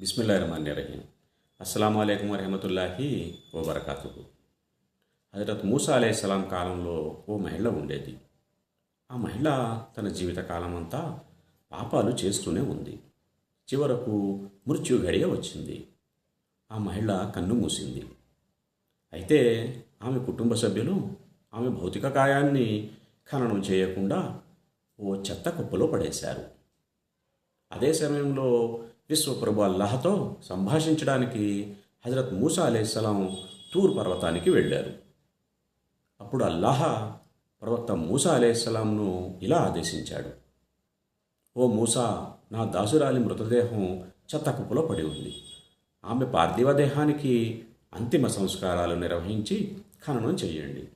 బిస్మిల్లా రహమాన్ రహీం అస్సలం అయికం వరహమతుల్లాహి వబర్కాతుకు హజరత్ మూసా అలైహిస్సలాం కాలంలో ఓ మహిళ ఉండేది. ఆ మహిళ తన జీవిత కాలమంతా పాపాలు చేస్తూనే ఉంది. చివరకు మృత్యు గడియ వచ్చింది. ఆ మహిళ కన్ను మూసింది. అయితే ఆమె కుటుంబ సభ్యులు ఆమె భౌతిక కాయాన్ని ఖననం చేయకుండా ఓ చెత్త కుప్పలో పడేశారు. అదే సమయంలో విశ్వప్రభు అల్లాహతో సంభాషించడానికి హజరత్ మూసా అలేస్లాం తూర్ పర్వతానికి వెళ్ళారు. అప్పుడు అల్లాహ ప్రవక్త మూసా అలేస్లాంను ఇలా ఆదేశించాడు. ఓ మూసా నా దాసురాలి మృతదేహం చెత్త కుప్పలో పడి ఉంది. ఆమె పార్థివ దేహానికి అంతిమ సంస్కారాలు నిర్వహించి ఖననం చేయండి.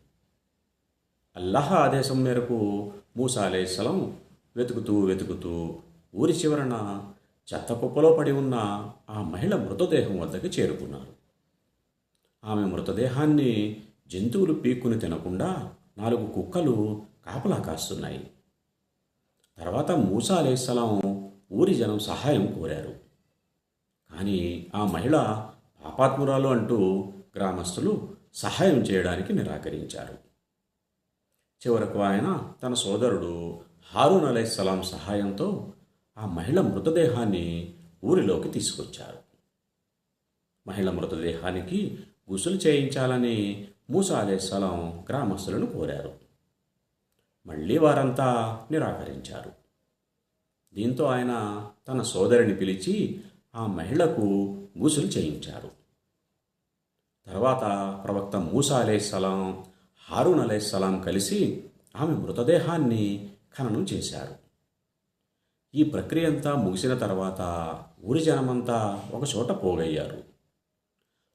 అల్లాహ ఆదేశం మేరకు మూసా అలైహిస్సలాం వెతుకుతూ వెతుకుతూ ఊరి చివరన చెత్త కుప్పలో పడి ఉన్న ఆ మహిళ మృతదేహం వద్దకు చేరుకున్నారు. ఆమె మృతదేహాన్ని జంతువులు పీక్కుని తినకుండా నాలుగు కుక్కలు కాపలా కాస్తున్నాయి. తర్వాత మూసా అలేస్సలాం ఊరి జనం సహాయం కోరారు. కానీ ఆ మహిళ పాపాత్మురాలు అంటూ గ్రామస్తులు సహాయం చేయడానికి నిరాకరించారు. చివరకు ఆయన తన సోదరుడు హారూన్ అలైహిస్సలాం సహాయంతో ఆ మహిళ మృతదేహాన్ని ఊరిలోకి తీసుకొచ్చారు. మహిళ మృతదేహానికి గుసులు చేయించాలని మూసా అలైహిస్సలాం గ్రామస్తులను కోరారు. మళ్ళీ వారంతా నిరాకరించారు. దీంతో ఆయన తన సోదరిని పిలిచి ఆ మహిళకు గుసులు చేయించారు. తర్వాత ప్రవక్త మూసా అలైహిస్సలాం హారూన్ అలేస్సలాం కలిసి ఆమె మృతదేహాన్ని ఖననం చేశారు. ఈ ప్రక్రియ అంతా ముగిసిన తర్వాత ఊరి జనమంతా ఒకచోట పోగయ్యారు.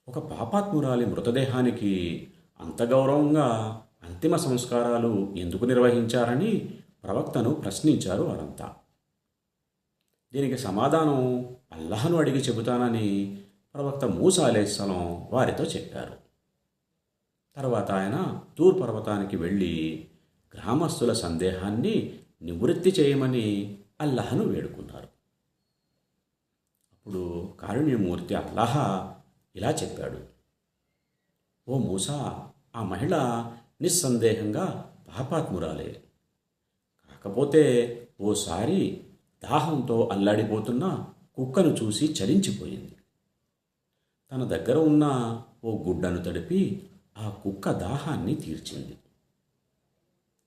ఒక పాపాత్మురాలి మృతదేహానికి అంత గౌరవంగా అంతిమ సంస్కారాలు ఎందుకు నిర్వహించారని ప్రవక్తను ప్రశ్నించారు వారంతా. దీనికి సమాధానం అల్లాహను అడిగి చెబుతానని ప్రవక్త మూసాలేసలం వారితో చెప్పారు. తర్వాత ఆయన తూర్ పర్వతానికి వెళ్ళి గ్రామస్తుల సందేహాన్ని నివృత్తి చేయమని అల్లహను వేడుకున్నారు. అప్పుడు కారుణ్యమూర్తి అల్లాహ ఇలా చెప్పాడు. ఓ మూసా ఆ మహిళ నిస్సందేహంగా పాపాత్మురాలే. కాకపోతే ఓసారి దాహంతో అల్లాడిపోతున్న కుక్కను చూసి చలించిపోయింది. తన దగ్గర ఉన్న ఓ గుడ్డను తడిపి ఆ కుక్క దాహాన్ని తీర్చింది.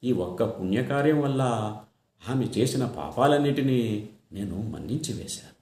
ఈ ఒక్క పుణ్యకార్యం వల్ల ఆమె చేసిన పాపాలన్నిటినీ నేను మన్నించి వేశాను.